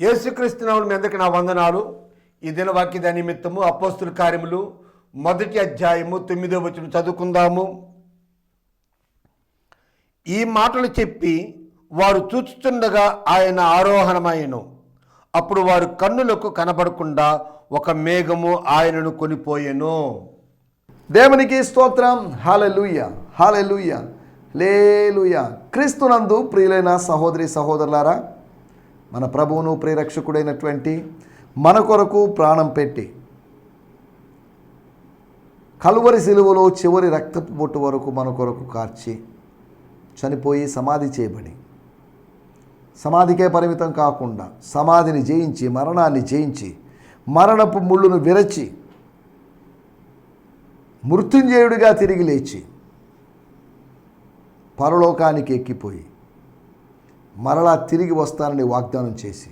యేసుక్రీస్తునాములు మీ అందరికీ నా వందనాలు. ఈ దినవాక్య నిమిత్తము అపోస్తుల కార్యములు మొదటి అధ్యాయము తొమ్మిదో వచ్చిన చదువుకుందాము. ఈ మాటలు చెప్పి వారు చూచుచుండగా ఆయన ఆరోహణమైను అప్పుడు వారు కన్నులకు కనబడకుండా ఒక మేఘము ఆయనను కొనిపోయెను. దేవునికి స్తోత్రం. హాలెలుయ హాలెలుయ లేలుయ క్రీస్తునందు ప్రియులైన సహోదరి సహోదరులారా మన ప్రభువును ప్రేరక్షకుడైనటువంటి మన కొరకు ప్రాణం పెట్టి కలువరి సిలువలో చివరి రక్తపు బొట్టు వరకు మన కొరకు కార్చి చనిపోయి సమాధి చేయబడి సమాధికే పరిమితం కాకుండా సమాధిని జయించి మరణాన్ని జయించి మరణపు ముళ్ళును విరచి మృత్యుంజయుడిగా తిరిగి లేచి పరలోకానికి ఎక్కిపోయి మరలా తిరిగి వస్తానని వాగ్దానం చేసి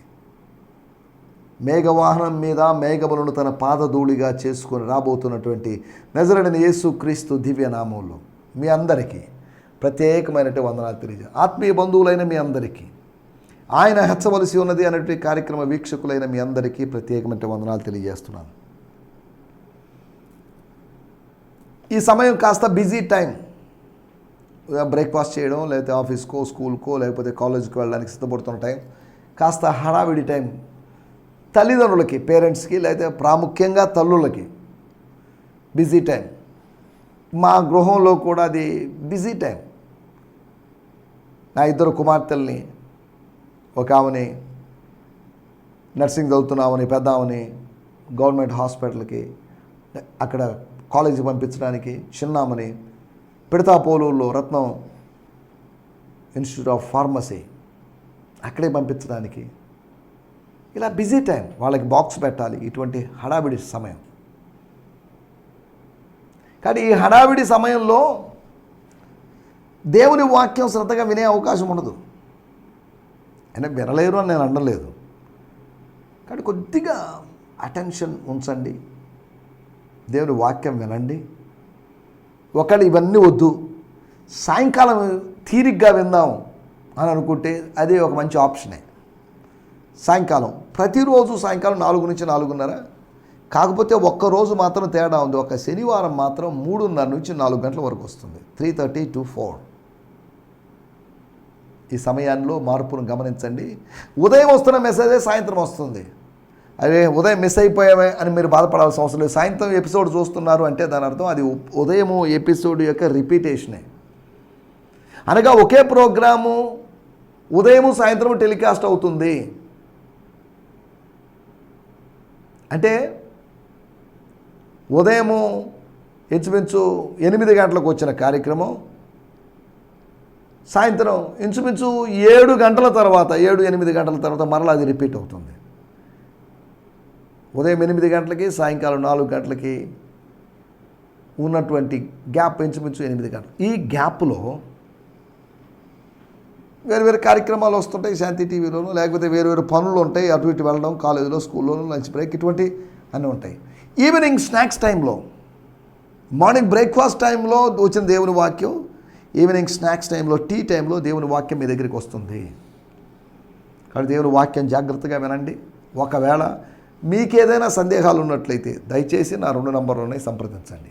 మేఘవాహనం మీద మేఘములను తన పాదధూళిగా చేసుకొని రాబోతున్నటువంటి నజరడిన యేసు క్రీస్తు దివ్యనామంలో మీ అందరికీ ప్రత్యేకమైనటువంటి వందనాలు తెలియజే ఆత్మీయ బంధువులైన మీ అందరికీ ఆయన హెచ్చవలసి ఉన్నది అనేటువంటి కార్యక్రమ వీక్షకులైన మీ అందరికీ ప్రత్యేకమైన వందనాలు తెలియజేస్తున్నాను. ఈ సమయం కాస్త బిజీ టైం. బ్రేక్ఫాస్ట్ చేయడం లేకపోతే ఆఫీస్కో స్కూల్కో లేకపోతే కాలేజ్కి వెళ్ళడానికి సిద్ధపడుతున్న టైం కాస్త హడావిడి టైం తల్లిదండ్రులకి పేరెంట్స్కి లేకపోతే ప్రాముఖ్యంగా తల్లులకి బిజీ టైం. మా గృహంలో కూడా అది బిజీ టైం. నా ఇద్దరు కుమార్తెల్ని ఒక ఆమెని నర్సింగ్ చదువుతున్నామని పెద్ద ఆమెని గవర్నమెంట్ హాస్పిటల్కి అక్కడ కాలేజీకి పంపించడానికి చిన్నామని పిడతాపోలూరులో రత్నం ఇన్స్టిట్యూట్ ఆఫ్ ఫార్మసీ అక్కడే పంపించడానికి. ఇలా బిజీ టైం వాళ్ళకి బాక్స్ పెట్టాలి ఇటువంటి హడావిడి సమయం. కానీ ఈ హడావిడి సమయంలో దేవుని వాక్యం శ్రద్ధగా వినే అవకాశం ఉండదు. అయినా వినలేరు అని నేను అనలేదు. కానీ కొద్దిగా అటెన్షన్ ఉంచండి. దేవుని వాక్యం వినండి. ఒకళ్ళు ఇవన్నీ వద్దు. సాయంకాలం తీరిగ్గా విందాం అని అనుకుంటే అది ఒక మంచి ఆప్షనే. సాయంకాలం. ప్రతిరోజు సాయంకాలం నాలుగు నుంచి నాలుగున్నర. కాకపోతే ఒక్కరోజు మాత్రం తేడా ఉంది. ఒక శనివారం మాత్రం మూడున్నర నుంచి నాలుగు గంటల వరకు వస్తుంది. Three thirty to four. ఈ సమయాల్లో మార్పును గమనించండి. ఉదయం వస్తున్న మెసేజే సాయంత్రం వస్తుంది. అదే ఉదయం మిస్ అయిపోయామే అని మీరు బాధపడాల్సిన అవసరం లేదు. సాయంత్రం ఎపిసోడ్ చూస్తున్నారు అంటే దాని అర్థం అది ఉదయం ఎపిసోడ్ యొక్క రిపీటేషనే అనగా ఒకే ప్రోగ్రాము ఉదయం సాయంత్రం టెలికాస్ట్ అవుతుంది. అంటే ఉదయము ఇంచుమించు ఎనిమిది గంటలకు వచ్చిన కార్యక్రమం సాయంత్రం ఇంచుమించు ఏడు గంటల తర్వాత ఏడు ఎనిమిది గంటల తర్వాత మరలా అది రిపీట్ అవుతుంది. ఉదయం ఎనిమిది గంటలకి సాయంకాలం నాలుగు గంటలకి ఉన్నటువంటి గ్యాప్ ఇంచుమించు ఎనిమిది గంటలు. ఈ గ్యాప్లో వేరు వేరు కార్యక్రమాలు వస్తుంటాయి శాంతి టీవీలోను లేకపోతే వేరు వేరు పనులు ఉంటాయి. అటు ఇటు వెళ్ళడం కాలేజీలో స్కూల్లోనూ లంచ్ బ్రేక్ ఇటువంటి అన్నీ ఉంటాయి. ఈవినింగ్ స్నాక్స్ టైంలో మార్నింగ్ బ్రేక్ఫాస్ట్ టైంలో వచ్చిన దేవుని వాక్యం ఈవినింగ్ స్నాక్స్ టైంలో టీ టైంలో దేవుని వాక్యం మీ దగ్గరికి వస్తుంది. కాబట్టి దేవుని వాక్యం జాగ్రత్తగా వినండి. ఒకవేళ మీకు ఏదైనా సందేహాలు ఉన్నట్లయితే దయచేసి నా రెండు నంబర్లోనే సంప్రదించండి.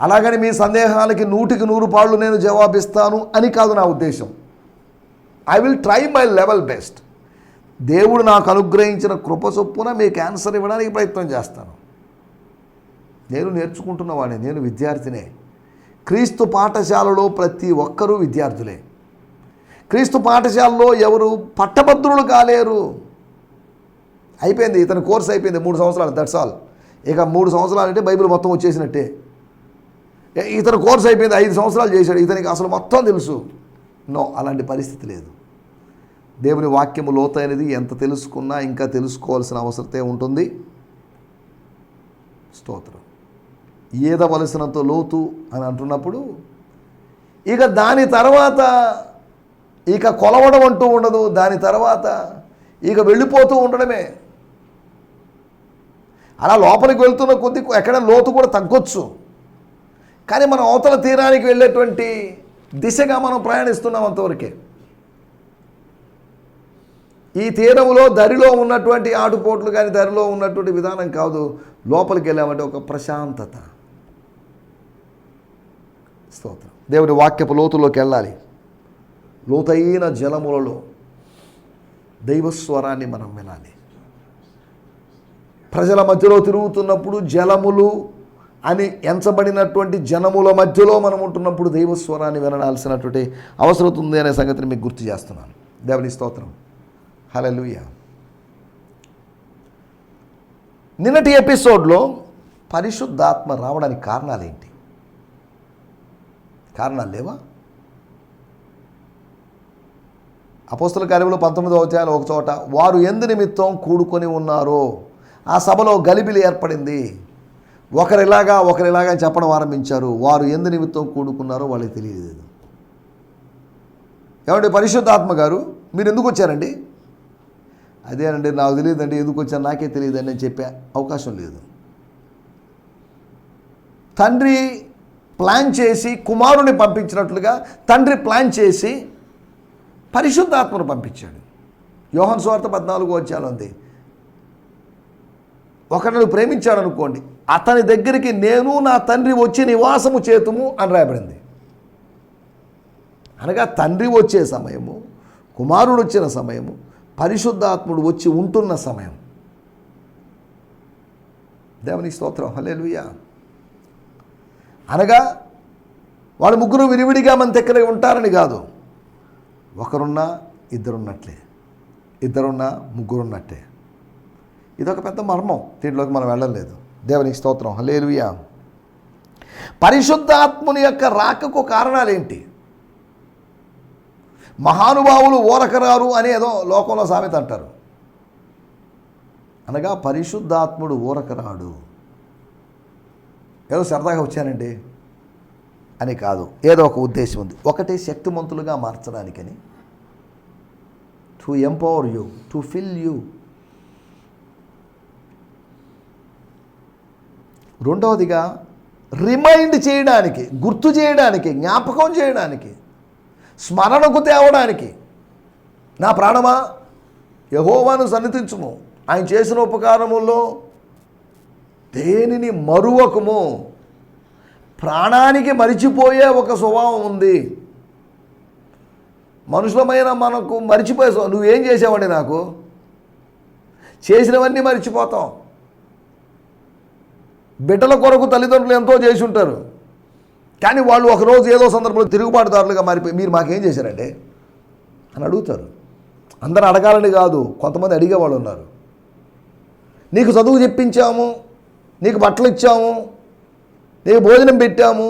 అలాగని మీ సందేహాలకి నూటికి నూరు పాళ్ళు నేను జవాబిస్తాను అని కాదు నా ఉద్దేశం. I will try my level best దేవుడు నాకు అనుగ్రహించిన కృప చొప్పున మీకు ఆన్సర్ ఇవ్వడానికి ప్రయత్నం చేస్తాను. నేను నేర్చుకుంటున్నవాడిని నేను విద్యార్థినే. క్రీస్తు పాఠశాలలో ప్రతి ఒక్కరూ విద్యార్థులే. క్రీస్తు పాఠశాలలో ఎవరు పట్టభద్రులు కాలేరు. అయిపోయింది ఇతని కోర్స్ అయిపోయింది మూడు సంవత్సరాలు దట్స్ ఆల్ ఇక మూడు సంవత్సరాలు అంటే బైబిల్ మొత్తం వచ్చేసినట్టే. ఏ- ఇతను కోర్స్ అయిపోయింది ఐదు సంవత్సరాలు చేశాడు ఇతనికి అసలు మొత్తం తెలుసు. నో అలాంటి పరిస్థితి లేదు. దేవుని వాక్యము లోతైనది ఎంత తెలుసుకున్నా ఇంకా తెలుసుకోవాల్సిన అవసరతే ఉంటుంది. స్తోత్రం. ఈదవలసినంత లోతు అని అంటున్నప్పుడు ఇక దాని తర్వాత ఇక కొలవడం అంటూ ఉండదు దాని తర్వాత ఇక వెళ్ళిపోతూ ఉండడమే. అలా లోపలికి వెళ్తున్న కొద్ది ఎక్కడ లోతు కూడా తగ్గొచ్చు. కానీ మనం అవతల తీరానికి వెళ్ళేటువంటి దిశగా మనం ప్రయాణిస్తున్నాం అంతవరకే. ఈ తీరంలో దరిలో ఉన్నటువంటి ఆటుపోట్లు కానీ దరిలో ఉన్నటువంటి విధానం కాదు. లోపలికి వెళ్ళామంటే ఒక ప్రశాంతత. స్తోత్రం. దేవుడి వాక్యపు లోతులోకి వెళ్ళాలి. లోతైన జలములలో దైవస్వరాన్ని మనం వినాలి. ప్రజల మధ్యలో తిరుగుతున్నప్పుడు జలములు అని ఎంచబడినటువంటి జనముల మధ్యలో మనం ఉంటున్నప్పుడు దైవస్వరాన్ని వినాల్సినటువంటి అవసరం ఉంది అనే సంగతిని మీకు గుర్తు చేస్తున్నాను. దేవుని స్తోత్రం. హలలుయ నిన్నటి ఎపిసోడ్లో పరిశుద్ధాత్మ రావడానికి కారణాలు ఏంటి కారణాలు లేవా? అపోస్తుల కార్యంలో పంతొమ్మిదవ అధ్యాయాలు ఒక చోట వారు ఎందు నిమిత్తం కూడుకొని ఉన్నారో? ఆ సభలో గలిబిలి ఏర్పడింది. ఒకరిలాగా ఒకరిలాగా చెప్పడం ఆరంభించారు. వారు ఎందు నిమిత్తం కూడుకున్నారో వాళ్ళకి తెలియలేదు. ఏమంటే పరిశుద్ధాత్మ గారు మీరు ఎందుకు వచ్చారండి? అదేనండి నాకు తెలియదండి ఎందుకు వచ్చాను నాకే తెలియదండి అని చెప్పే అవకాశం లేదు. తండ్రి ప్లాన్ చేసి కుమారుని పంపించినట్లుగా తండ్రి ప్లాన్ చేసి పరిశుద్ధాత్మను పంపించాడు. యోహన్ స్వార్థ పద్నాలుగు వచ్చాలు ఉంది. ఒకరిని ప్రేమించాడు అనుకోండి అతని దగ్గరికి నేను నా తండ్రి వచ్చి నివాసము చేతుము అని రాయబడింది. అనగా తండ్రి వచ్చే సమయము కుమారుడు వచ్చిన సమయము పరిశుద్ధాత్ముడు వచ్చి ఉంటున్న సమయం. దేవుని స్తోత్రం హల్లెలూయా. అనగా వాళ్ళు ముగ్గురు విరివిడిగా మన దగ్గర ఉంటారని కాదు. ఒకరున్నా ఇద్దరున్నట్లే ఇద్దరున్నా ముగ్గురున్నట్టే. ఇదొక పెద్ద మర్మం. దీంట్లోకి మనం వెళ్ళలేదు దేవునికి స్తోత్రం. హలేలుయా పరిశుద్ధాత్ముని యొక్క రాకకు కారణాలేంటి? మహానుభావులు ఓరకరారు అని ఏదో లోకంలో సామెత అంటారు. అనగా పరిశుద్ధాత్ముడు ఊరకరాడు ఏదో సరదాగా వచ్చానండి అని కాదు. ఏదో ఒక ఉద్దేశం ఉంది. ఒకటే శక్తిమంతులుగా మార్చడానికని. To empower you to fill you రెండవదిగా రిమైండ్ చేయడానికి గుర్తు చేయడానికి జ్ఞాపకం చేయడానికి స్మరణకు తేవడానికి నా ప్రాణమా? యహోవాను సన్నిధించుము. ఆయన చేసిన ఉపకారముల్లో దేనిని మరువకము? ప్రాణానికి మరిచిపోయే ఒక స్వభావం ఉంది. మనుషులమైన మనకు మరిచిపోయే స్వభావం నువ్వేం చేసావండి నాకు? చేసినవన్నీ మరిచిపోతాం. బిడ్డల కొరకు తల్లిదండ్రులు ఎంతో చేసి ఉంటారు కానీ వాళ్ళు ఒకరోజు ఏదో సందర్భంలో తిరుగుబాటుదారులుగా మారిపోయి మీరు మాకేం చేశారంటే అని అడుగుతారు. అందరు అడగాలని కాదు కొంతమంది అడిగేవాళ్ళు ఉన్నారు. నీకు చదువు చెప్పించాము నీకు బట్టలు ఇచ్చాము నీకు భోజనం పెట్టాము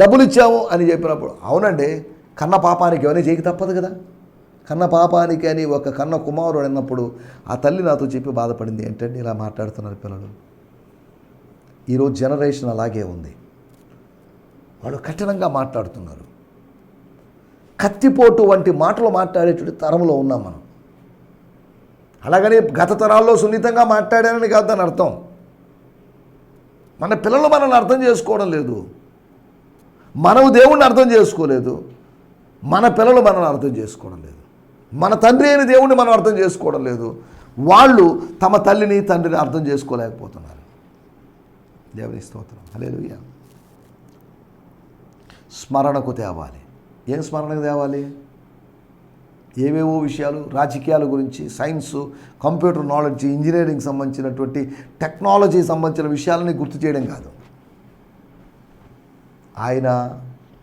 డబ్బులు ఇచ్చాము అని చెప్పినప్పుడు అవునండి కన్న పాపానికి ఎవరైనా చేయక తప్పదు కదా. కన్న పాపానికి అని ఒక కన్న కుమారుడు అన్నప్పుడు ఆ తల్లి నాతో చెప్పి బాధపడింది ఏంటంటే ఇలా మాట్లాడుతున్నారు పిల్లలు? ఈరోజు జనరేషన్ అలాగే ఉంది. వాళ్ళు కఠినంగా మాట్లాడుతున్నారు. కత్తిపోటు వంటి మాటలు మాట్లాడేటువంటి తరంలో ఉన్నాం మనం. అలాగనే గత తరాల్లో సున్నితంగా మాట్లాడానని కాదు దాని అర్థం. మన పిల్లలు మనల్ని అర్థం చేసుకోవడం లేదు. మనము దేవుణ్ణి అర్థం చేసుకోలేదు. మన పిల్లలు మనల్ని అర్థం చేసుకోవడం లేదు. మన తండ్రి అయిన దేవుణ్ణి మనం అర్థం చేసుకోవడం లేదు. వాళ్ళు తమ తల్లిని తండ్రిని అర్థం చేసుకోలేకపోతున్నారు. దేవుని స్తోత్రం. హల్లెలూయా. స్మరణకు తేవాలి. ఏం స్మరణకు తేవాలి? ఏవేవో విషయాలు రాజకీయాల గురించి సైన్సు కంప్యూటర్ నాలెడ్జ్ ఇంజనీరింగ్ సంబంధించినటువంటి టెక్నాలజీ సంబంధించిన విషయాలని గుర్తు చేయడం కాదు. ఆయన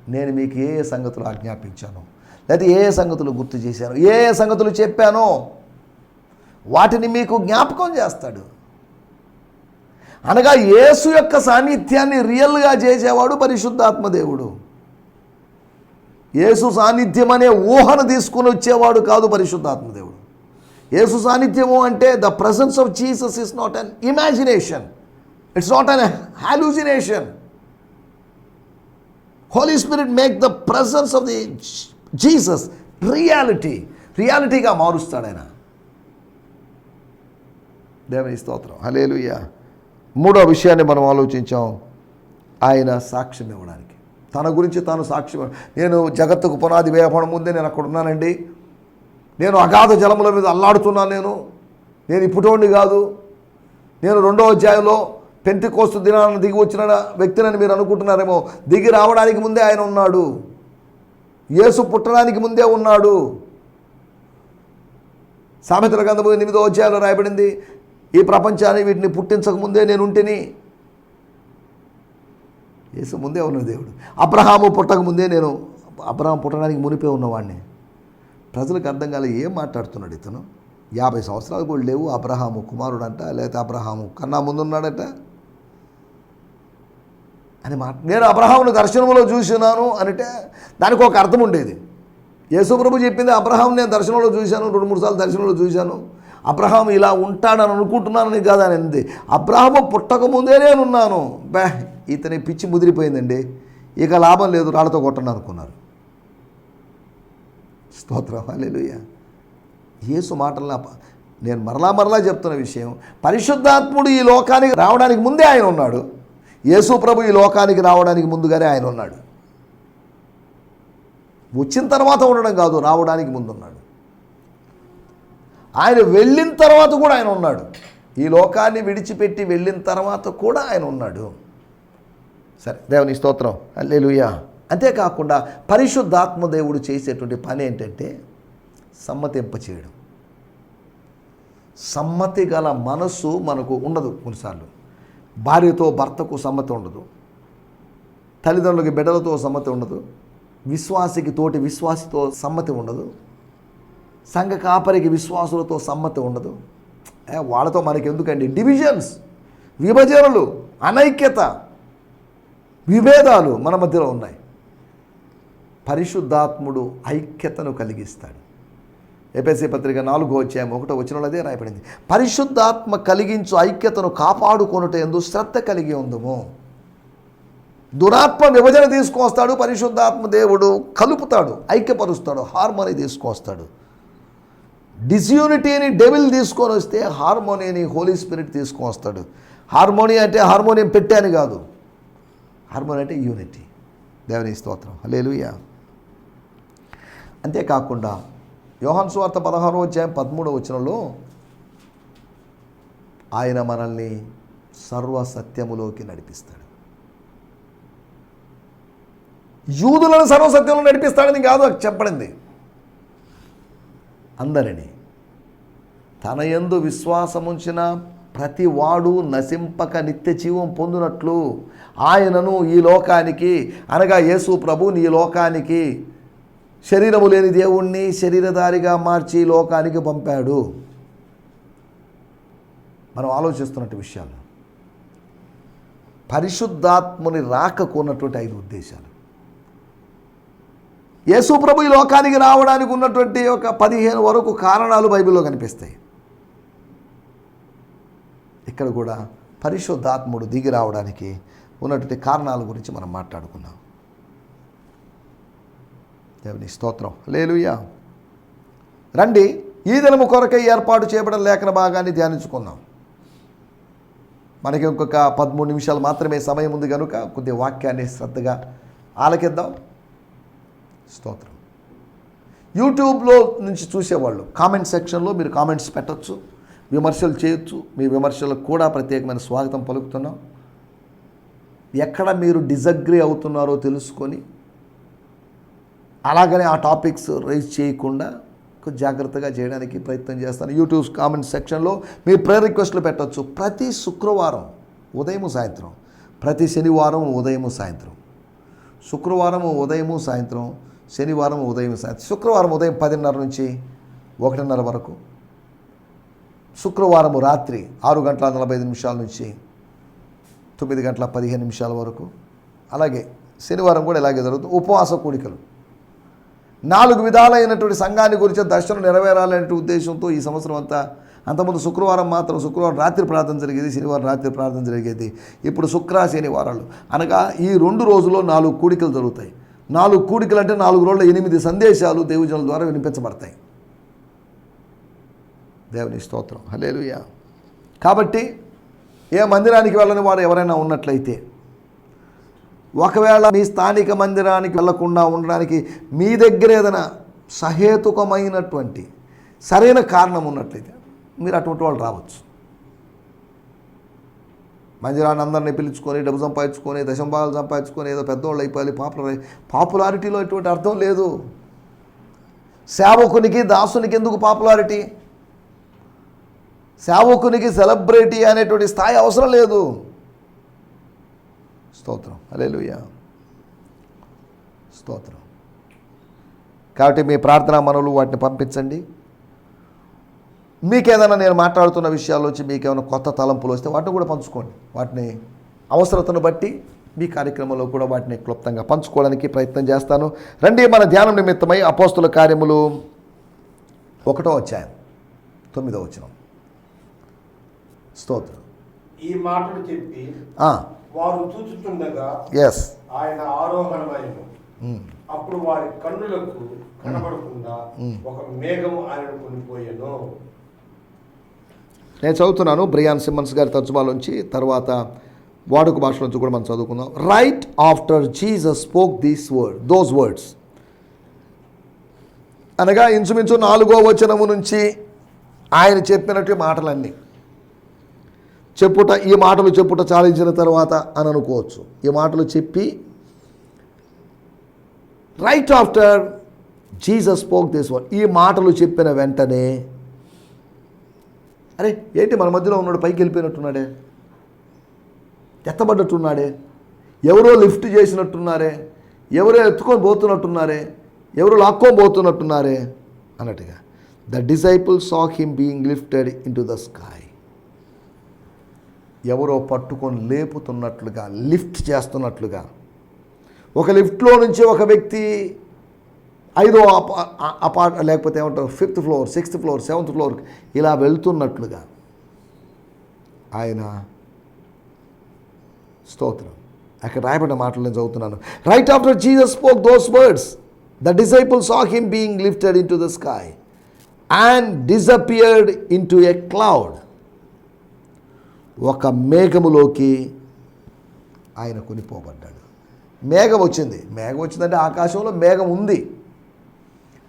నేను మీకు ఏ ఏ సంగతులు ఆజ్ఞాపించాను లేదా ఏ ఏ సంగతులు గుర్తు చేశాను ఏ ఏ సంగతులు చెప్పానో వాటిని మీకు జ్ఞాపకం చేస్తాడు. అనగా యేసు యొక్క సాన్నిధ్యాన్ని రియల్గా చేసేవాడు పరిశుద్ధాత్మదేవుడు. యేసు సాన్నిధ్యం అనే ఊహను తీసుకుని వచ్చేవాడు కాదు పరిశుద్ధాత్మదేవుడు. యేసు సాన్నిధ్యము అంటే the presence of Jesus is not an imagination. It's not an hallucination holy spirit make the presence of the Jesus reality. రియాలిటీగా మారుస్తాడు ఆయన. దేవుని స్తోత్రం. హలేలుయ్యా మూడో విషయాన్ని మనం ఆలోచించాం. ఆయన సాక్ష్యం ఇవ్వడానికి. తన గురించి తాను సాక్ష్యం నేను జగత్తుకు పునాది వేయపడం ముందే నేను అక్కడ ఉన్నానండి. నేను అగాధ జలముల మీద అల్లాడుతున్నాను నేను. నేను ఇప్పుటోండి కాదు. నేను రెండో అధ్యాయంలో పెంటి కోస్తు దినాన్ని దిగి వచ్చిన వ్యక్తినని మీరు అనుకుంటున్నారేమో. దిగి రావడానికి ముందే ఆయన ఉన్నాడు. యేసు పుట్టడానికి ముందే ఉన్నాడు. సామెతల గంధము ఎనిమిదో అధ్యాయంలో రాయబడింది. ఈ ప్రపంచాన్ని వీటిని పుట్టించక ముందే నేను ఉంటిని యేసు ముందే ఉన్న దేవుడు. అబ్రహాము పుట్టక ముందే నేను అబ్రహాం పుట్టడానికి మునిపే ఉన్నవాడిని ప్రజలకు అర్థం కాలే ఏం మాట్లాడుతున్నాడు ఇతను? యాభై సంవత్సరాలు కూడా లేవు అబ్రహాము కుమారుడంట లేకపోతే అబ్రహాము కన్నా ముందున్నాడట. అని మాట నేను అబ్రహామును దర్శనంలో చూసినాను అంటే దానికి ఒక అర్థం ఉండేది. యేసుప్రభు చెప్పింది అబ్రహాం నేను దర్శనంలో చూశాను రెండు మూడు సార్లు దర్శనంలో చూశాను. అబ్రహాం ఇలా ఉంటాడని అనుకుంటున్నానని కాదు అని అంది. అబ్రహాము పుట్టక ముందే నేనున్నాను బే ఇతని పిచ్చి ముదిరిపోయిందండి. ఇక లాభం లేదు రాళ్ళతో కొట్టండి అనుకున్నారు. స్తోత్రం హల్లెలూయ. యేసు మాటలు నేను మరలా మరలా చెప్తున్న విషయం పరిశుద్ధాత్ముడు ఈ లోకానికి రావడానికి ముందే ఆయన ఉన్నాడు. యేసు ప్రభు ఈ లోకానికి రావడానికి ముందుగానే ఆయన ఉన్నాడు. వచ్చిన తర్వాత ఉండడం కాదు రావడానికి ముందు ఉన్నాడు ఆయన వెళ్ళిన తర్వాత కూడా ఆయన ఉన్నాడు. ఈ లోకాన్ని విడిచిపెట్టి వెళ్ళిన తర్వాత కూడా ఆయన ఉన్నాడు. సరే దేవుని స్తోత్రం. అల్లెలుయా అంతేకాకుండా పరిశుద్ధాత్మ దేవుడు చేసేటువంటి పని ఏంటంటే సమ్మతింప చేయడం. సమ్మతి గల మనస్సు మనకు ఉండదు కొన్నిసార్లు. భార్యతో భర్తకు సమ్మతి ఉండదు. తల్లిదండ్రులకి బిడ్డలతో సమ్మతి ఉండదు. విశ్వాసికి తోటి విశ్వాసితో సమ్మతి ఉండదు. సంఘ కాపరికి విశ్వాసులతో సమ్మతి ఉండదు. వాళ్ళతో మనకి ఎందుకండి? డివిజన్స్ విభజనలు అనైక్యత విభేదాలు మన మధ్యలో ఉన్నాయి. పరిశుద్ధాత్ముడు ఐక్యతను కలిగిస్తాడు. ఎపిఎస్సి పత్రిక నాలుగో అధ్యాయం ఒకటో వచనంలో అదే రాయబడింది. పరిశుద్ధాత్మ కలిగించు ఐక్యతను కాపాడుకొనుట ఎందు శ్రద్ధ కలిగి ఉందము. దురాత్మ విభజన తీసుకొస్తాడు పరిశుద్ధాత్మ దేవుడు కలుపుతాడు ఐక్యపరుస్తాడు హార్మోని తీసుకొస్తాడు. డిస్యూనిటీని డెవిల్ తీసుకొని వస్తే హార్మోనియని హోలీ స్పిరిట్ తీసుకొని వస్తాడు. హార్మోనియం అంటే హార్మోనియం పెట్టాను కాదు. హార్మోనియం అంటే యూనిటీ. దేవుని స్తోత్రం. హల్లెలూయా. అంతేకాకుండా యోహన్ సువార్త పదహారో అధ్యాయం పదమూడవ వచనంలో ఆయన మనల్ని సర్వ సత్యములోకి నడిపిస్తాడు. యూదులను సర్వసత్యంలో నడిపిస్తాడని కాదు అది చెప్పడింది అందరినీ. తన యందు విశ్వాసముంచిన ప్రతి వాడు నశింపక నిత్య జీవం పొందినట్లు ఆయనను ఈ లోకానికి అనగా యేసు ప్రభుని ఈ లోకానికి శరీరము లేని దేవుణ్ణి శరీరధారిగా మార్చి ఈ లోకానికి పంపాడు. మనం ఆలోచిస్తున్నట్టు విషయాలు. పరిశుద్ధాత్ముని రాకకున్నటువంటి ఐదు ఉద్దేశాలు. యేసు ప్రభు ఈ లోకానికి రావడానికి ఉన్నటువంటి ఒక పదిహేను వరకు కారణాలు బైబిల్లో కనిపిస్తాయి. ఇక్కడ కూడా పరిశుద్ధాత్ముడు దిగి రావడానికి ఉన్నటువంటి కారణాల గురించి మనం మాట్లాడుకున్నాం దేవుని స్తోత్రం. లేలుయ్యా రండి ఈ దినము కొరకై ఏర్పాటు చేయబడిన లేఖన భాగాన్ని ధ్యానించుకుందాం. మనకి ఇంకొక పదమూడు నిమిషాలు మాత్రమే సమయం ఉంది కనుక కొద్ది వాక్యాన్ని శ్రద్ధగా ఆలకిద్దాం. స్తోత్రం. యూట్యూబ్లో నుంచి చూసేవాళ్ళు కామెంట్ సెక్షన్లో మీరు కామెంట్స్ పెట్టచ్చు విమర్శలు చేయొచ్చు మీ విమర్శలకు కూడా ప్రత్యేకమైన స్వాగతం పలుకుతున్నాం. ఎక్కడ మీరు డిజగ్రీ అవుతున్నారో తెలుసుకొని అలాగనే ఆ టాపిక్స్ రైజ్ చేయకుండా జాగ్రత్తగా చేయడానికి ప్రయత్నం చేస్తాను. యూట్యూబ్ కామెంట్ సెక్షన్లో మీ ప్రే రిక్వెస్ట్లు పెట్టచ్చు. ప్రతి శుక్రవారం ఉదయం సాయంత్రం. ప్రతి శనివారం ఉదయం సాయంత్రం. శుక్రవారం ఉదయం సాయంత్రం. శనివారం ఉదయం శుక్రవారం ఉదయం పదిన్నర నుంచి ఒకటిన్నర వరకు. శుక్రవారం రాత్రి ఆరు గంటల నలభై ఐదు నిమిషాల నుంచి తొమ్మిది గంటల పదిహేను నిమిషాల వరకు. అలాగే శనివారం కూడా ఇలాగే జరుగుతుంది. ఉపవాస కూడికలు. నాలుగు విధాలైనటువంటి సంఘాన్ని గురించి దర్శనం నెరవేరాలనే ఉద్దేశంతో ఈ సంవత్సరం అంతా అంతకుముందు శుక్రవారం మాత్రం శుక్రవారం రాత్రి ప్రార్థన జరిగేది శనివారం రాత్రి ప్రార్థన జరిగేది. ఇప్పుడు శుక్ర శనివారాలు అనగా ఈ రెండు రోజుల్లో నాలుగు కూడికలు జరుగుతాయి. నాలుగు కూడికలు అంటే నాలుగు రోజుల ఎనిమిది సందేశాలు దేవుజనుల ద్వారా వినిపించబడతాయి. దేవుని స్తోత్రం. హలేలుయా కాబట్టి ఏ మందిరానికి వెళ్ళని వారు ఎవరైనా ఉన్నట్లయితే ఒకవేళ మీ స్థానిక మందిరానికి వెళ్ళకుండా ఉండడానికి మీ దగ్గర ఏదైనా సహేతుకమైనటువంటి సరైన కారణం ఉన్నట్లయితే మీరు అటువంటి వాళ్ళు రావచ్చు. మందిరాన్ని అందరినీ పిలుచుకొని డబ్బు సంపాదించుకొని దశంభాగాలు సంపాదించుకొని ఏదో పెద్దవాళ్ళు అయిపోయి పాపులర్ అయి పాపులారిటీలో ఎటువంటి అర్థం లేదు. సేవకునికి దాసునికి ఎందుకు పాపులారిటీ? సేవకునికి సెలబ్రిటీ అనేటువంటి స్థాయి అవసరం లేదు. స్తోత్రం. అలేలుయ్య స్తోత్రం. కాబట్టి మీ ప్రార్థనా మనవులు వాటిని పంపించండి. మీకేదైనా నేను మాట్లాడుతున్న విషయాల్లోంచి మీకేమైనా కొత్త తలంపులు వస్తే వాటిని కూడా పంచుకోండి. వాటిని అవసరతను బట్టి మీ కార్యక్రమంలో కూడా వాటిని క్లుప్తంగా పంచుకోవడానికి ప్రయత్నం చేస్తాను. రండి మన ధ్యానం నిమిత్తమై అపోస్తుల కార్యములు ఒకటో అధ్యాయం తొమ్మిదో వచనం. స్తోత్రం. ఈ మాటలు చెప్పి వారు చూచుచుండగా ఎస్ ఆయన ఆరోహణమైన అప్పుడు వారి కన్నులకు కనబడకుండా ఒక మేఘము ఆయన కొనిపోయాను. నేను చదువుతున్నాను. బ్రియాన్ సిమ్మన్స్ గారి తర్జుమాలోంచి తర్వాత వాడుక భాష నుంచి కూడా మనం చదువుకుందాం. Right after Jesus spoke these word those words అనగా ఇంచుమించు నాలుగో వచనము నుంచి ఆయన చెప్పినట్టు మాటలన్నీ. చెప్పుట ఈ మాటలు చెప్పుట చాలించిన తర్వాత అని అనుకోవచ్చు. ఈ మాటలు చెప్పి right after Jesus spoke this word ఈ మాటలు చెప్పిన వెంటనే అరే ఏంటి మన మధ్యలో ఉన్నాడు? పైకి వెళ్ళిపోయినట్టున్నాడే. ఎత్తబడ్డట్టున్నాడే. ఎవరో లిఫ్ట్ చేసినట్టున్నారే. ఎవరో ఎత్తుకొని పోతున్నట్టున్నారే. ఎవరో లాక్కొని పోతున్నట్టున్నారే అన్నట్టుగా. The disciple saw him being lifted into the sky ఎవరో పట్టుకొని లేపుతున్నట్లుగా లిఫ్ట్ చేస్తున్నట్లుగా. ఒక లిఫ్ట్లో నుంచి ఒక వ్యక్తి ఐదో అపార్ట్ లేకపోతే ఏమంటారు fifth floor sixth floor seventh floor ఇలా వెళ్తున్నట్లుగా ఆయన స్తోత్రం. అక్కడ రాయబడిన మాటలు నేను చదువుతున్నాను. Right after Jesus spoke those words the disciple saw him being lifted into the sky and disappeared into a cloud ఒక మేఘములోకి ఆయన కొనిపోబడ్డాడు. మేఘం వచ్చింది. మేఘం వచ్చిందంటే ఆకాశంలో మేఘం ఉంది.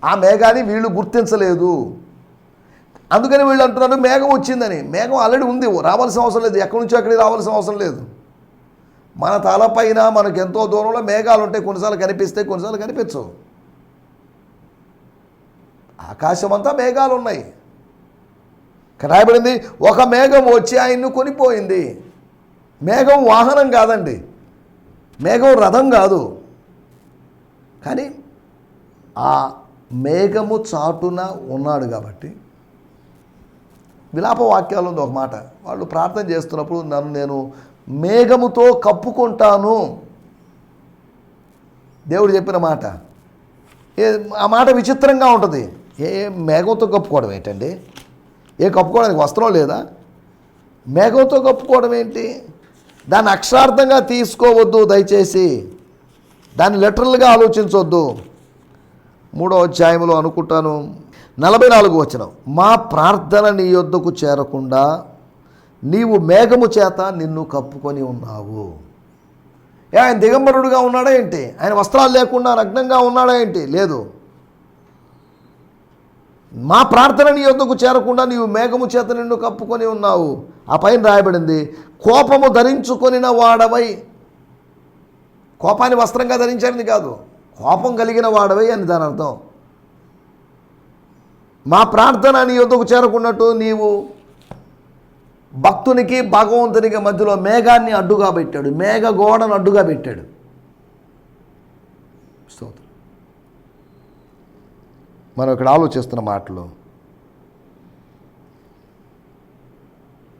ఆ మేఘాన్ని వీళ్ళు గుర్తించలేదు. అందుకని వీళ్ళు అంటున్నారు మేఘం వచ్చిందని. మేఘం ఆల్రెడీ ఉంది. రావాల్సిన అవసరం లేదు. ఎక్కడి నుంచో అక్కడికి రావాల్సిన అవసరం లేదు. మన తలపైన మనకు ఎంతో దూరంలో మేఘాలు ఉంటాయి. కొన్నిసార్లు కనిపిస్తాయి కొన్నిసార్లు కనిపించవు. ఆకాశం అంతా మేఘాలు ఉన్నాయి. రాయబడింది ఒక మేఘం వచ్చి ఆయన్ను కొనిపోయింది. మేఘం వాహనం కాదండి. మేఘం రథం కాదు. కానీ ఆ మేఘము చాటున ఉన్నాడు కాబట్టి విలాప వాక్యాలు ఉంది ఒక మాట. వాళ్ళు ప్రార్థన చేస్తున్నప్పుడు నన్ను నేను మేఘముతో కప్పుకుంటాను. దేవుడు చెప్పిన మాట. ఏ ఆ మాట విచిత్రంగా ఉంటుంది. ఏ మేఘంతో కప్పుకోవడం ఏంటండి? ఏ కప్పుకోవడానికి వస్త్రం లేదా? మేఘంతో కప్పుకోవడం ఏంటి? దాన్ని అక్షరార్థంగా తీసుకోవద్దు దయచేసి. దాన్ని లిటరల్గా ఆలోచించవద్దు మూడో అధ్యాయంలో అనుకుంటాను. నలభై నాలుగు వచ్చిన మా ప్రార్థన నీ యొద్దకు చేరకుండా నీవు మేఘము చేత నిన్ను కప్పుకొని ఉన్నావు. ఏ ఆయన దిగంబరుడుగా ఉన్నాడా ఏంటి? ఆయన వస్త్రాలు లేకుండా నగ్నంగా ఉన్నాడా ఏంటి? లేదు. మా ప్రార్థన నీ యొద్దకు చేరకుండా నీవు మేఘము చేత నిన్ను కప్పుకొని ఉన్నావు. ఆ పైన రాయబడింది కోపము ధరించుకొనిన వాడవై. కోపాన్ని వస్త్రంగా ధరించారని కాదు. కోపం కలిగిన వాడవే అని దాని అర్థం. మా ప్రార్థన నీ యొద్దకు చేరకున్నట్టు నీవు భక్తునికి భగవంతునికి మధ్యలో మేఘాన్ని అడ్డుగా పెట్టాడు. మేఘ గోడను అడ్డుగా పెట్టాడు. స్తోత్రం. మనం ఇక్కడ ఆలోచిస్తున్న మాటలు.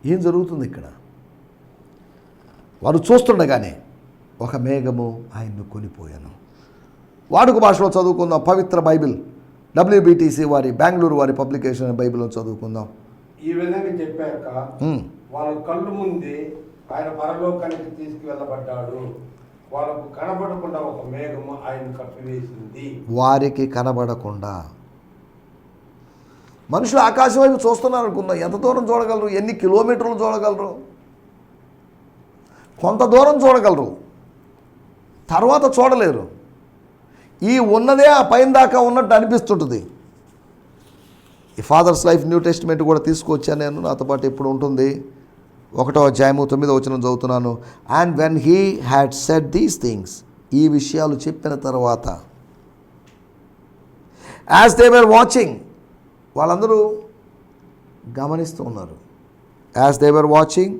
ఏం జరుగుతుంది ఇక్కడ? వారు చూస్తుండగానే ఒక మేఘము ఆయన్ను కొనిపోయాను. వాడుక భాషలో చదువుకుందాం. పవిత్ర బైబిల్. డబ్ల్యూబిటిసి వారి బెంగళూరు వారి పబ్లికేషన్ బైబిల్లో చదువుకుందాం. ఈ విధంగా చెప్పాక. వాళ్ళ కళ్ళు ముందే ఆయన పరలోకానికి తీసుకువెళ్ళబడ్డాడు. వాళ్ళకు కనబడకుండా ఒక మేఘము ఆయన కప్పివేసింది వారికి కనబడకుండా. మనుషులు ఆకాశం వైపు చూస్తున్నారు అనుకుందాం ఎంత దూరం చూడగలరు? ఎన్ని కిలోమీటర్లు చూడగలరు? కొంత దూరం చూడగలరు. తర్వాత చూడలేరు. ఈ ఉన్నదే ఆ పైన దాకా ఉన్నట్టు అనిపిస్తుంటుంది. ఈ ఫాదర్స్ లైఫ్ న్యూ టెస్ట్మెంట్ కూడా తీసుకొచ్చాను నేను నాతో పాటు ఇప్పుడు ఉంటుంది. ఒకటో అధ్యాయము తొమ్మిదో వచనం చదువుతున్నాను. And when he had set these things ఈ విషయాలు చెప్పిన తర్వాత యాజ్ దే వేర్ వాచింగ్ వాళ్ళందరూ గమనిస్తూ ఉన్నారు. As they were watching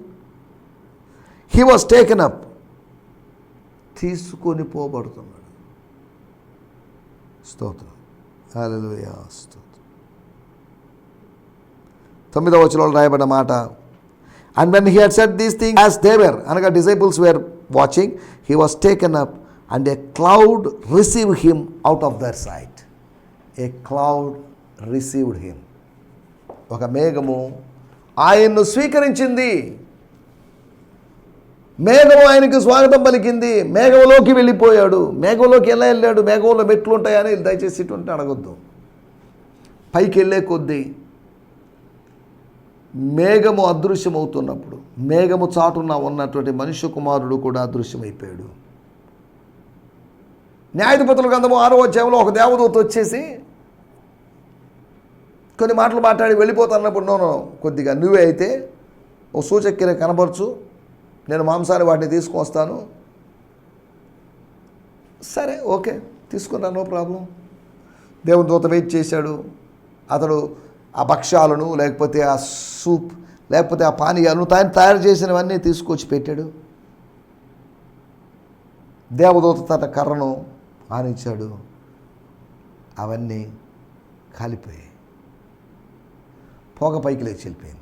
he was taken up తీసుకొని పోబడుతున్నాడు స్తోత్రం. హల్లెలూయా స్తోత్రం. తొమ్మిదవ వచనంలో రాయబడిన మాట and when he had set these thing as they were అనగా disciples were watching he was taken up and a cloud receive him out of their sight a cloud received him ఒక మేఘము ఆయన్ను స్వీకరించింది. మేఘము ఆయనకు స్వాగతం పలికింది. మేఘంలోకి వెళ్ళిపోయాడు. మేఘంలోకి ఎలా వెళ్ళాడు? మేఘంలో మెట్లు ఉంటాయని దయచేసి ఇటువంటి అడగొద్దు. పైకి వెళ్ళే కొద్దీ మేఘము అదృశ్యమవుతున్నప్పుడు మేఘము చాటున ఉన్నటువంటి మనుష్య కుమారుడు కూడా అదృశ్యమైపోయాడు. న్యాయాధిపతుల గ్రంథము ఆరో అధ్యాయంలో ఒక దేవదూత వచ్చేసి కొన్ని మాటలు మాట్లాడి వెళ్ళిపోతున్నప్పుడు నోను కొద్దిగా నువ్వే అయితే ఓ సూచక్కిర కనపరచు నేను మాంసాన్ని వాటిని తీసుకొస్తాను. సరే ఓకే తీసుకున్నా నో ప్రాబ్లం. దేవుని దూత వెయిట్ చేశాడు. అతడు ఆ భక్ష్యాలను లేకపోతే ఆ సూప్ లేకపోతే ఆ పానీయాలను తాను తయారు చేసినవన్నీ తీసుకొచ్చి పెట్టాడు. దేవదూత తన కర్రను ఆనించాడు. అవన్నీ కాలిపోయాయి. పొగ పైకి లేచి వెళ్ళిపోయింది.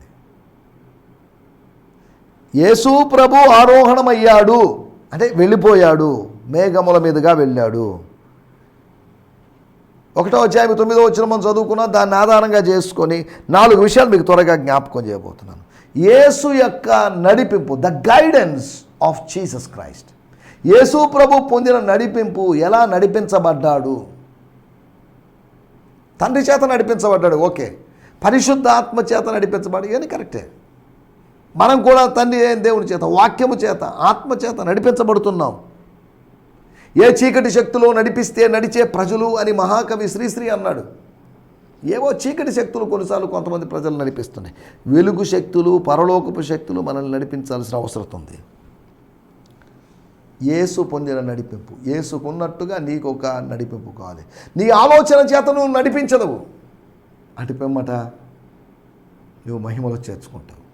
యేసు ప్రభు ఆరోహణమయ్యాడు. అంటే వెళ్ళిపోయాడు. మేఘముల మీదుగా వెళ్ళాడు. ఒకటో అధ్యాయం తొమ్మిదో వచ్చిన మనం చదువుకున్నాం దాన్ని ఆధారంగా చేసుకొని నాలుగు విషయాలు మీకు త్వరగా జ్ఞాపకం చేయబోతున్నాను. యేసు యొక్క నడిపింపు the guidance of Jesus Christ Yesu ప్రభు పొందిన నడిపింపు ఎలా నడిపించబడ్డాడు? తండ్రి చేత నడిపించబడ్డాడు. ఓకే. పరిశుద్ధాత్మ చేత నడిపించబడి అని కరెక్టే. మనం కూడా తండ్రి అయిన దేవుని చేత వాక్యము చేత ఆత్మ చేత నడిపించబడుతున్నాం. ఏ చీకటి శక్తులు నడిపిస్తే నడిచే ప్రజలు అని మహాకవి శ్రీశ్రీ అన్నాడు. ఏవో చీకటి శక్తులు కొన్నిసార్లు కొంతమంది ప్రజలు నడిపిస్తున్నాయి. వెలుగు శక్తులు పరలోకపు శక్తులు మనల్ని నడిపించాల్సిన అవసరం ఉంది. ఏసు పొందిన నడిపింపు ఏసుకున్నట్టుగా నీకు ఒక నడిపింపు కావాలి. నీ ఆలోచన చేత నువ్వు నడిపించదవు. అటుపెమ్మట నువ్వు మహిమలో చేర్చుకుంటావు.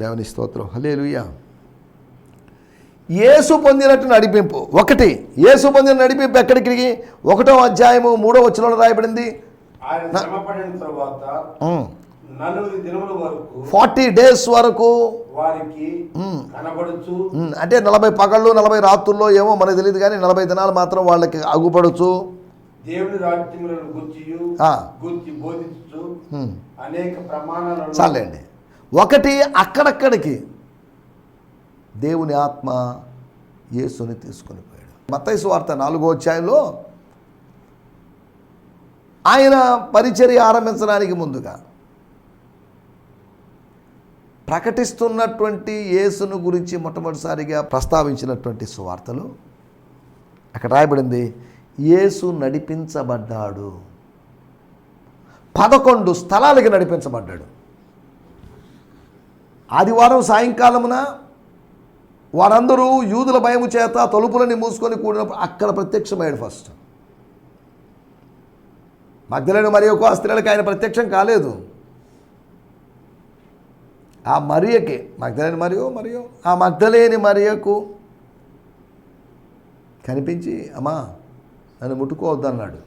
దేవుని స్తోత్రం. హలేలుయ్యా యేసు పొందినట్టు నడిపింపు. ఒకటి యేసు పొందిన నడిపింపు ఎక్కడికి ఒకటో అధ్యాయము మూడో వచనంలో రాయబడింది. ఫార్టీ డేస్ వరకు అంటే నలభై పగళ్ళు నలభై రాత్రుల్లో ఏమో మనకు తెలియదు కానీ నలభై దినాలు మాత్రం వాళ్ళకి అగుపడచ్చు దేవుని రాజ్యములను. గుర్చి బోధించు అనేక చాలండి. ఒకటి అక్కడక్కడికి. దేవుని ఆత్మ యేసుని తీసుకొని పోయాడు. మతైసు వార్త నాలుగో అధ్యాయంలో ఆయన పరిచర్య ఆరంభించడానికి ముందుగా ప్రకటిస్తున్నటువంటి యేసును గురించి మొట్టమొదటిసారిగా ప్రస్తావించినటువంటి సువార్తలు అక్కడ రాయబడింది యేసు నడిపించబడ్డాడు. పదకొండు స్థలాలకి నడిపించబడ్డాడు. ఆదివారం సాయంకాలమున వారందరూ యూదుల భయము చేత తలుపులని మూసుకొని కూడినప్పుడు అక్కడ ప్రత్యక్షమయ్యాడు ఫస్ట్. మగ్ధులను మరి ఒక స్త్రీలకు ఆయన ప్రత్యక్షం కాలేదు. ఆ మరియకి మగ్ధలేని మరియు మరియు ఆ మగ్ధలేని మరియకు కనిపించి అమ్మా నన్ను ముట్టుకోవద్దు అన్నాడు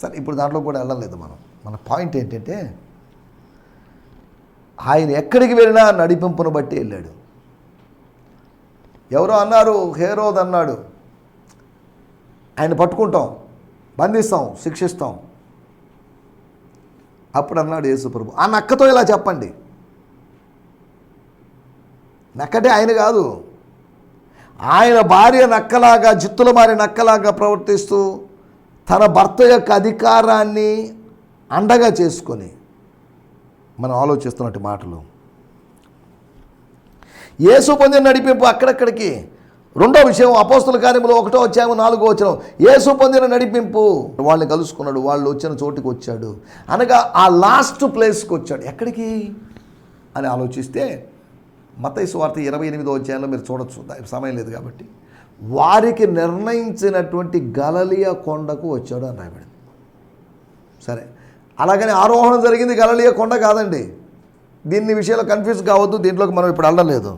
సరే ఇప్పుడు దాంట్లో కూడా వెళ్ళలేదు మనం. మన పాయింట్ ఏంటంటే ఆయన ఎక్కడికి వెళ్ళినా నడిపింపును బట్టి వెళ్ళాడు. ఎవరో అన్నారు హేరోద్ అన్నాడు ఆయన పట్టుకుంటాం బంధిస్తాం శిక్షిస్తాం. అప్పుడు అన్నాడు యేసుప్రభు ఆ నక్కతో ఇలా చెప్పండి. నక్కటే ఆయన కాదు. ఆయన భార్య నక్కలాగా జిత్తుల మారి నక్కలాగా ప్రవర్తిస్తూ తన భర్త యొక్క అధికారాన్ని అండగా చేసుకొని మనం ఆలోచిస్తున్నట్టు మాటలు. యేసు పొందిన నడిపింపు అక్కడక్కడికి. రెండో విషయం అపోస్తుల కార్యములు ఒకటో వచ్చాము నాలుగో వచ్చిన యేసు పొందిన నడిపింపు. వాళ్ళని కలుసుకున్నాడు వాళ్ళు వచ్చిన చోటుకి వచ్చాడు. అనగా ఆ లాస్ట్ ప్లేస్కి వచ్చాడు. ఎక్కడికి? అని ఆలోచిస్తే మతైసు వార్త ఇరవై ఎనిమిదో అధ్యాయంలో మీరు చూడొచ్చు. సమయం లేదు కాబట్టి. వారికి నిర్ణయించినటువంటి గలలియ కొండకు వచ్చాడు అని రాయబడింది. సరే. అలాగని ఆరోహణ జరిగింది గలలియ కొండ కాదండి. దీన్ని విషయంలో కన్ఫ్యూజ్ కావద్దు దీంట్లోకి మనం ఇప్పుడు వెళ్ళలేదు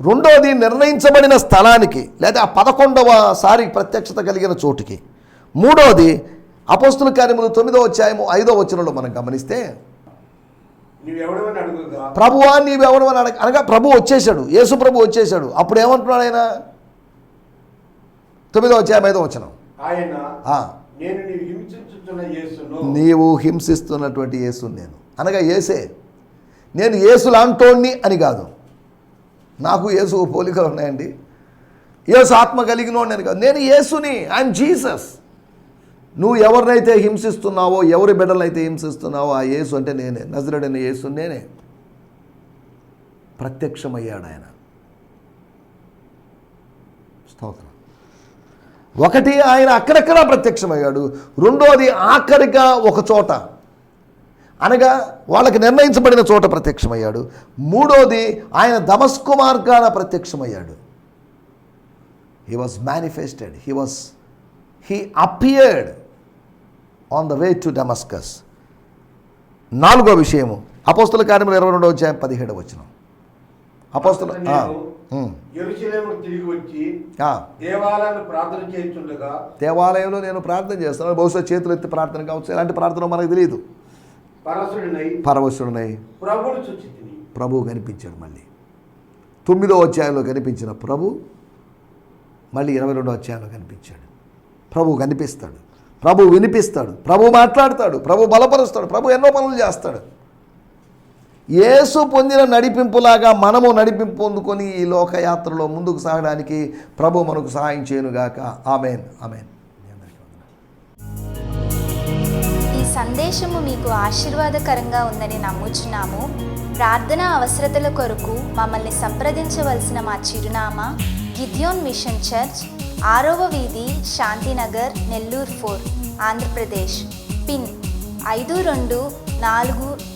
రెండోది నిర్ణయించబడిన స్థలానికి లేదా ఆ పదకొండవ సారి ప్రత్యక్షత కలిగిన చోటుకి. మూడోది అపోస్తుల కార్యములు తొమ్మిదో అధ్యాయము ఐదో వచనంలో మనం గమనిస్తే ప్రభువా నీవెవడు అని అడగ అనగా ప్రభు వచ్చేసాడు యేసు ప్రభు వచ్చేసాడు అప్పుడు ఏమంటున్నాడు ఆయన? తొమ్మిదో అధ్యాయం ఐదో వచనం. ఆయన నేను నీవు హింసించుతున్న యేసును. నీవు హింసిస్తున్నటువంటి యేసు నేను. అనగా యేసే నేను యేసు లాంటోణ్ణి అని కాదు. నాకు యేసు పోలికలు ఉన్నాయండి. యేసు ఆత్మ కలిగినోడిని అని కాదు. నేను యేసుని ఐఎమ్ జీసస్ నువ్వు ఎవరినైతే హింసిస్తున్నావో ఎవరి బిడ్డలైతే హింసిస్తున్నావో ఆ యేసు అంటే నేనే. నజరుడైన యేసు నేనే. ప్రత్యక్షమయ్యాడు ఆయన. స్తోత్రం. ఒకటి ఆయన అక్కడక్కడ ప్రత్యక్షమయ్యాడు. రెండోది ఆఖరిగా ఒక చోట. అనగా వాళ్ళకి నిర్ణయించబడిన చోట ప్రత్యక్షమయ్యాడు. మూడోది ఆయన దమస్కు మార్గాన ప్రత్యక్షమయ్యాడు. He was manifested he was he appeared on the way to Damascus నాలుగో విషయము. అపోస్తుల కార్యములు ఇరవై రెండవ అధ్యాయం పదిహేడు వచ్చిన అపోస్తుల ఎరుసలేము తిరిగి వచ్చి. దేవాలయాన్ని ప్రార్థన చేస్తుండగా దేవాలయంలో నేను ప్రార్థన చేస్తాను. బహుశా చేతులు ఎత్తి ప్రార్థన కావచ్చు. ఎలాంటి ప్రార్థన మనకు తెలియదు పరవశుడునై ప్రభువును చుచితిని ప్రభు కనిపించాడు మళ్ళీ. తొమ్మిదో అధ్యాయంలో కనిపించిన ప్రభు మళ్ళీ ఇరవై రెండో అధ్యాయంలో కనిపించాడు. ప్రభు కనిపిస్తాడు. ప్రభు వినిపిస్తాడు. ప్రభు మాట్లాడతాడు. ప్రభు బలపరుస్తాడు. ప్రభు ఎన్నో పనులు చేస్తాడు. యేసు పొందిన నడిపింపులాగా మనము నడిపింపు పొందుకొని ఈ లోకయాత్రలో ముందుకు సాగడానికి ప్రభు మనకు సహాయం చేయనుగాక. ఆమెన్. ఆమెన్. ఈ సందేశము మీకు ఆశీర్వాదకరంగా ఉందని నమ్ముచున్నాము. ప్రార్థన అవసరతల కొరకు మమ్మల్ని సంప్రదించవలసిన మా చిరునామా గిద్యోన్ మిషన్ చర్చ్ ఆరవ వీధి శాంతినగర్ నెల్లూరు ఫోర్ ఆంధ్రప్రదేశ్. పిన్ ఐదు రెండు నాలుగు